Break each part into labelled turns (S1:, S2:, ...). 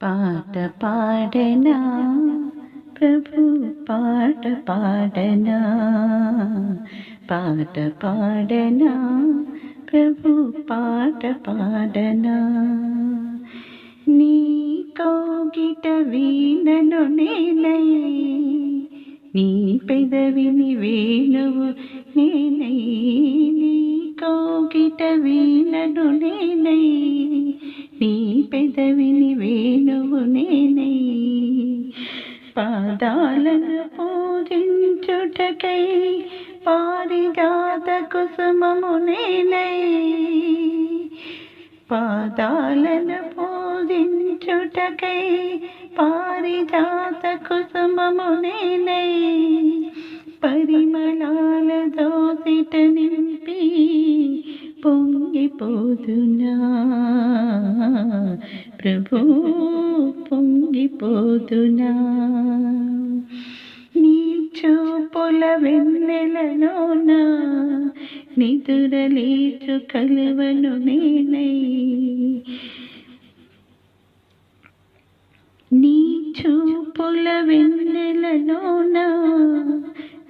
S1: పాట పాడనా ప్రభు పాట పాడనా పాట పాడనా ప్రభు పాట పాడనా నీ కోగిట వీణను నేనై నీ పెదవిని వేణువు నేనై నీ కోగిట వీణను నేనై నీ పెదవిని వేణువు నేనై. పాదాలను పూజించుటకై పారిజాత కుసుమము నేనై. పాదాలను పూజించుటకై పారిజాత కుసుమము నేనై. పరిమళాల దోసిట నింపి పొంగిపోతున్నా. ప్రభు పొంగిపోదునా నీ చూపుల వెన్నెలలోన నిదురలేచు కలువను నేనై. నీ చూపుల వెన్నెలలోన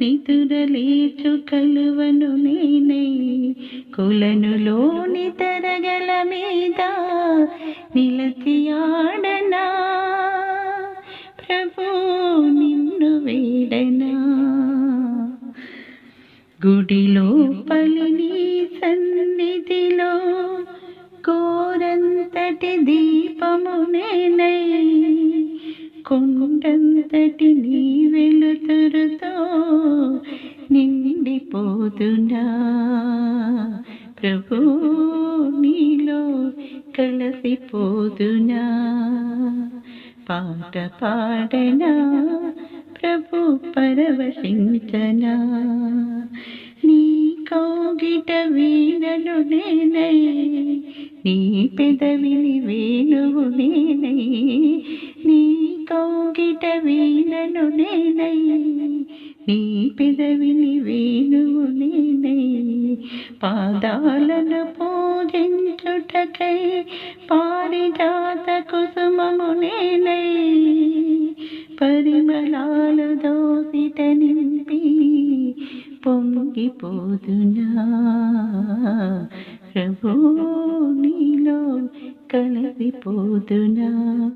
S1: నిదురలేచు కలువను నేనై కులనులోని తరగల మీద నిలతియాడనా ప్రభు నిన్ను వేడనా? గుడిలో పలిని సన్నిధిలో కోరంతటి దీపము నేనై కొండంతటి నీ వెలుతురుతో నిండిపోతున్నా. ప్రభు నీలో కలసిపోదునా పాట పాడనా? ప్రభు పరవశించనా? నీ కౌగిట వీణలు నేనై నీ పెదవిని వేణువు నే వీణను నేనై నీ పెదవిని వేణువు నేనై. పాదాలను పూజించుటకై పారిజాత కుసుమము నేనై. పరిమళాలు దోసిట నింపి పొంగిపోదునా ప్రభు నీలో కలిసిపోదునా